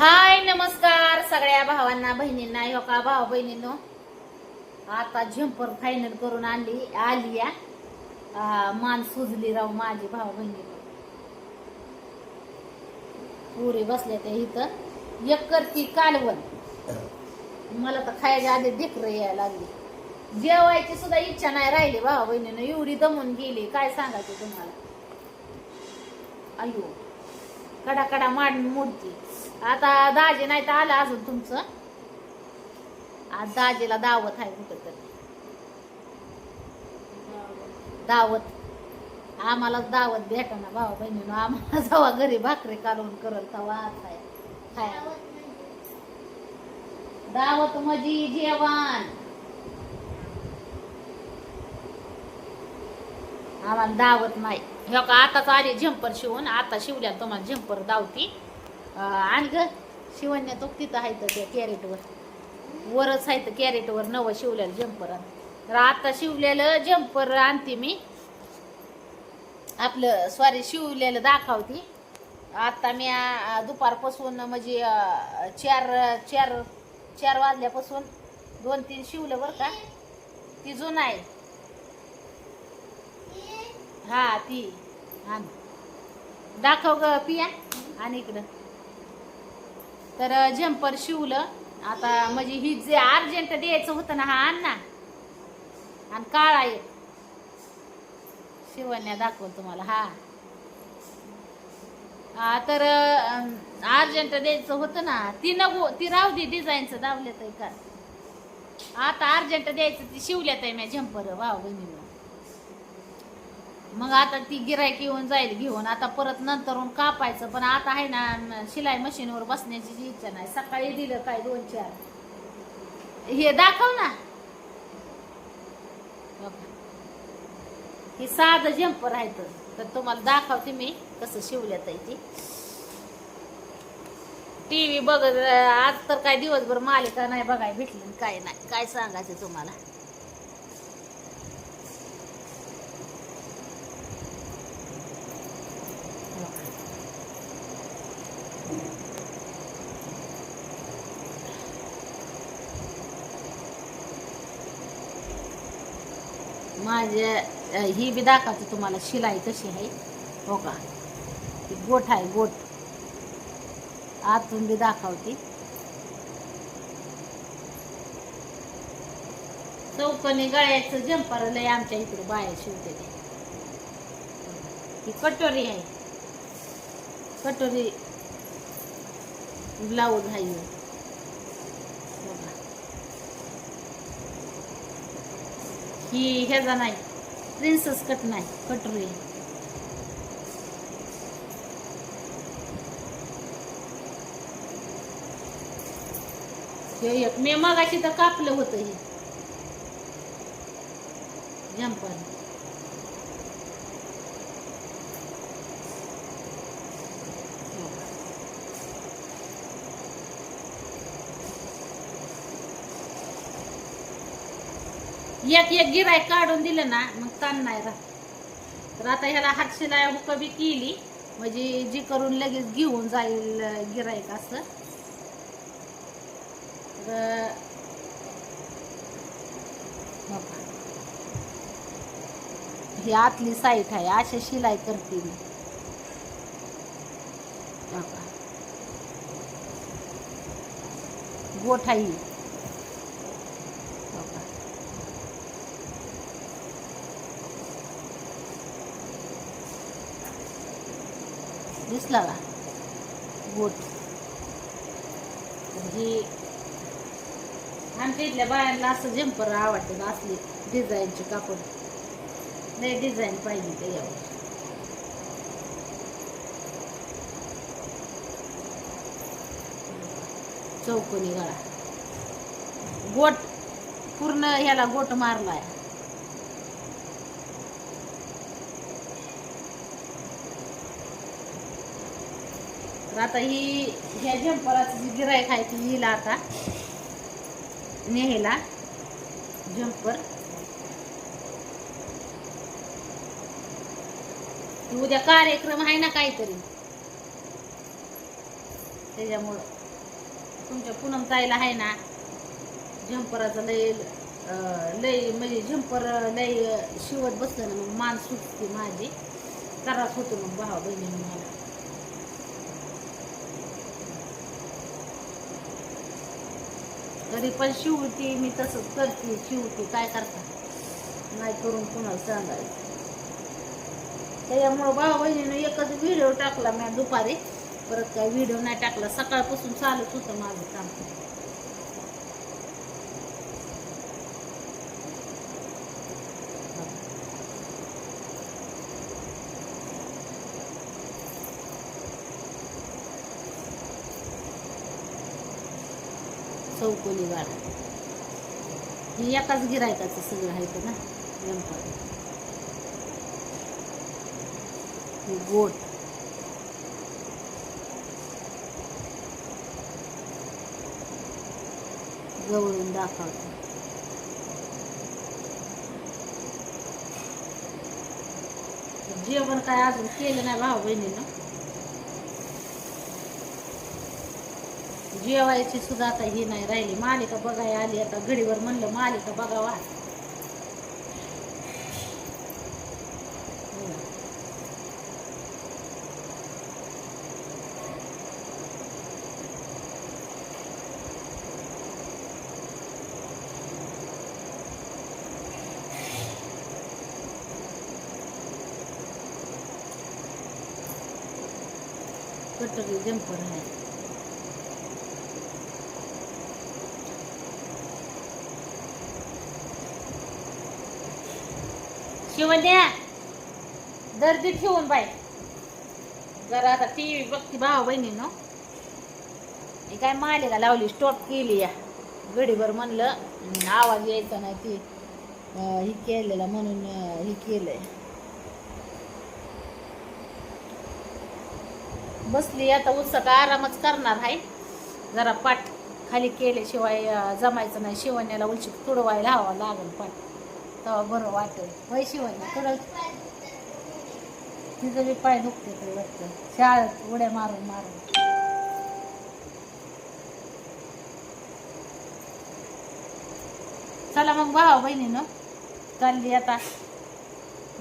हाय नमस्कार सगळ्या भावांना बहिणींना हो का भाऊ बहिणींनो? आता झंपर फायनल करून आणली आली या. मान सुजली राव माझी भाऊ बहिणीनं. पुरे बसल्या त्या इथं. एक करती कालवण. मला तर खायच्या आधी ढेकर यायला लागली. जेवायची सुद्धा इच्छा नाही राहिली भाऊ बहिणीनं. एवढी दमून गेली. काय सांगायचं तुम्हाला? अयो कडा कडा माड मोडती. आता दाजे नाही तर आलं अजून तुमचं. आज दाजेला दावत आहे कुठं तरी दावत. आम्हाला दावत भेटाना भाऊ बहिणीनं आम्हाला जेव्हा घरी भाकरी कालवून करल तेव्हा आज आहे. खायला दावत मजी जेवण. आम्हाला दावत नाही. हो का आताच आली झंपर शिवून आता शिवल्या तुम्हाला झंपर दावती. आणि ग शिवण्या तो तिथं आहे तर त्या कॅरेटवर वरच आहे तर कॅरेटवर नवं शिवलेलं जम्पर तर आता शिवलेलं जम्पर आणते मी. आपलं सॉरी शिवलेलं दाखवते. आता मी दुपारपासून म्हणजे चार चार चार वाजल्यापासून दोन तीन शिवलं बरं का. ती जुन आहे. हा ती. आण. दाखव ग पिया. आणि इकडं. तर झंपर शिवलं. आता म्हणजे ही जे अर्जंट द्यायचं होतं ना हा आण ना आणि काळा एक. शिवण्या दाखवल तुम्हाला हा. हा तर अर्जंट द्यायचं होतं ना ती नको ती राहू दे डिझाईनचं दावल्यात आहे का आता अर्जंट द्यायचं ती शिवल्यात आहे मी झंपर भाऊ बहिणीनं. मग आता ती गिरायक येऊन जाईल घेऊन. आता परत नंतरून कापायचं पण आता आहे ना शिलाई मशीनवर बसण्याची जी इच्छा नाही. सकाळी दिलं काय दोन चार? हे दाखव ना. हे साधं जंपर आहे तर. तुम्हाला दाखवते मी कसं शिवल्यात आहे ती. टी व्ही बघत आज तर काय दिवसभर मालिका नाही बघाय भेटली काय नाही. काय सांगायचं तुम्हाला? माझ्या ही बी दाखवते तुम्हाला शिलाई कशी आहे. हो का? ती गोठ आहे गोठ. आतून बी दाखवते. चौकणी गळ्याचं जंपर लय आमच्या इकडे बाया शिवते ते. ही कटोरी आहे. कटोरी ब्लाऊज आहे ह्यो. बघा. ही ह्याचा नाही. प्रिन्सेस कट नाही कटोरी हे एक मी मगाशी तर कापलं होतं हे जंपर एक एक गिराय काढून दिलं ना मग ताण नाही राहत. तर आता ह्याला हात शिलाई हुक बी केली म्हणजे जी करून लगेच घेऊन जाईल गिरायक असं. तर ही आतली साईट आहे अशी शिलाई करते मी. गोठाई. गोठ आहे ही. बघा. दिसला का? गोट ही आमच्या इथल्या बायांना असं जम्पर आवडतं असली डिझाईनचे कापड. नाही डिझाईन पाहिजे ते यावर. चौकोनी गळा. गोट पूर्ण ह्याला गोट मारलाय तर आता ही ह्या जम्पराचं जी गिरायक आहे ती हिला आता. नेहेला जम्पर उद्या कार्यक्रम आहे ना काहीतरी. त्याच्यामुळं तुमच्या पूनम ताईला आहे ना झंपराचं लय लय म्हणजे झंपर लय शिवत बसलं ना मग मान सुटते माझी. त्रास होतो मग भावा बहिणी मला तरी पण शिवती मी तसंच करते शिवती. काय करता? नाही करून कुणाला सांगायचं. त्याच्यामुळं भाऊ बहिणीनं एकच व्हिडिओ टाकला मी दुपारी. परत काय व्हिडिओ नाही टाकला. सकाळपासून चालूच होतं माझं काम. चौकोनी गाडा ही एकाच गिरायकाचं सगळं आहे ना यंत्र. गोट जवळून दाखवतो. जेवण काय अजून केलं नाही भाऊ बहिणीनं. जेवायची सुद्धा आता ही नाही राहिली मालिका बघायला आली आता घडीवर म्हणलं मालिका बघावा हम्म. कटोरी जंपर आहे शिवण्या दर्दी ठेवून बाई. जरा आता टी व्ही बघती बहिणी बहिणीनं. ही काय मालिका लावली स्टॉप केली या. गडीभर म्हणलं आवाज यायचा नाही ती. ही केलेला म्हणून हे ही केलंय. बसली आता उत्सक आरामच करणार आहे. जरा पाठ खाली केल्याशिवाय जमायचं नाही. शिवण्याला उलशी तुडवायला हवा लागून पाठ. तेव्हा बरं वाटेल. पैसे शिवण्या तुडव तिचं बी पाय दुखते ते वाटतं शाळेत उड्या मारून मारून. चला मग भावा बहिणीनं चालली आता.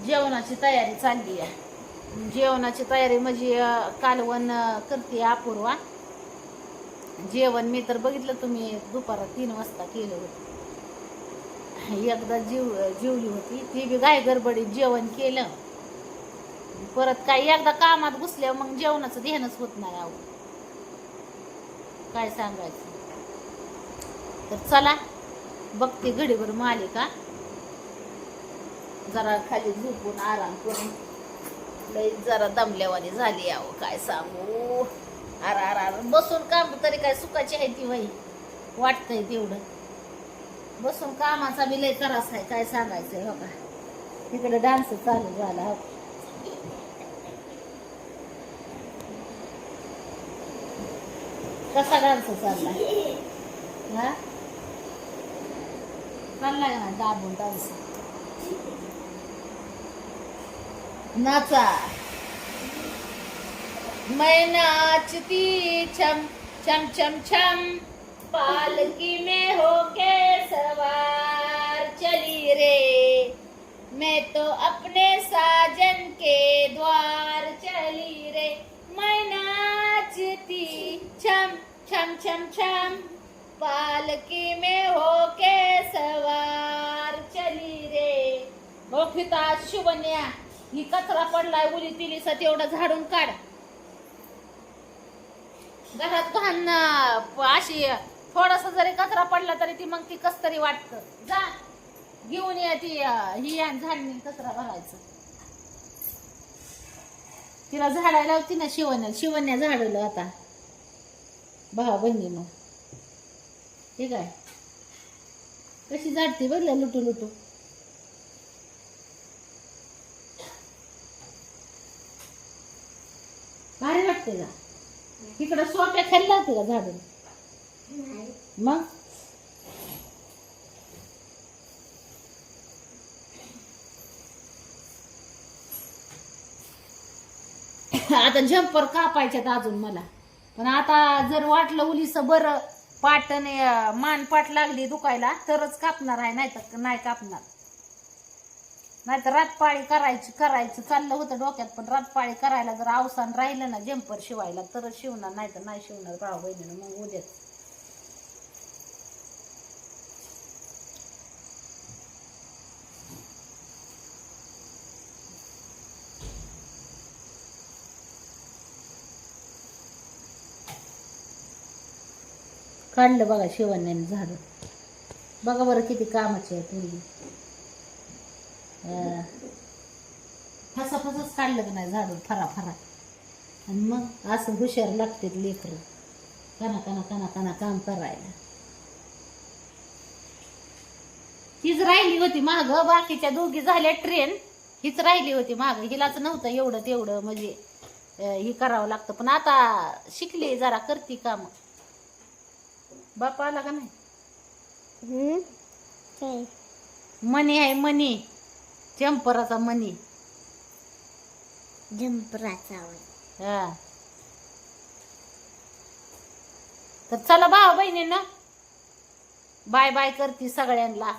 जेवणाची तयारी चालली आहे. जेवणाची तयारी म्हणजे कालवण करते अपूर्वा. जेवण मी तर बघितलं तुम्ही दुपारा तीन वाजता केलं होतं. एकदा जीव जीवली होती. ती बी गाय गडबडीत जेवण केलं. परत काय एकदा कामात घुसल्या मग जेवणाचं ध्यानच होत नाही अहो काय सांगायचं? तर चला बघते घडीभर मालिका. जरा खाली झोपून आराम करून. लई जरा दमल्यावानी झाली अहो काय सांगू? अर अर अर बसून काम तरी काय सुखाची आहे ती बाई. वाटतंय तेवढं. बसून कामाचा बी लय त्रास आहे काय सांगायचंय हो का? तिकडे डान्स चालू झाला हो. कसा डान्स चालला हा? चाललाय ना दाबून डान्स नाचा. मैं नाचती छम छम छम छम. पालकी में होके सवार चली रे। मैं तो अपने साजन के द्वार चली रे। मैं नाचती छम छम छम छम। पालकी में होके सवार चली रे। मोखिता शुभन्या ही कचरा पडलाय उली तिलीसा तेवढा झाडून काढ. घरात घाण अशी थोडासा जरी कचरा पडला तरी ती मग ती कस तरी वाटत. जा घेऊन या ती ही झाडणी कचरा भरायचं तिला झाडायला लावती ना शिवण्या शिवण्या झाडवलं आता. भावा बहिणीनं ठीक आहे कशी झाडते बघल्या लुटू लुटू? भारी वाटते का? तिकडं सोप्या खाल्ला तुला का झाडून? मग? आता झंपर कापायच्यात अजून मला. पण आता जर वाटलं उलीस बरं पाटने मान पाट लागली दुखायला तरच कापणार आहे नाही तर नाही कापणार. नाही तर रातपाळी करायची करायचं चाललं होतं डोक्यात पण रातपाळी करायला जर अवसान राहिलं ना जम्पर शिवायला तरच शिवणार नाही तर नाही शिवणार भाऊ बहिणीनं मग उद्या. काढलं बघा शिवण्याने झाडं. बघा बरं किती कामाचे आहे पूर्वी फसा फसाच काढलं का नाही झाडून फरा फरा. आणि मग असं हुशार लागते लेकरं. कना कना कना कना काम करायला. हीच राहिली होती माग बाकीच्या दोघी झाल्या ट्रेन हीच राहिली होती माग. हिलाच नव्हतं एवढं तेवढं म्हणजे हे करावं लागतं. पण आता शिकली जरा करती काम. बाप आला का नाही? मनी आहे मनी. चंपराचा मनी. जंपराचा हा. तर चला भाऊ बहिणींना. बाय बाय करते सगळ्यांना.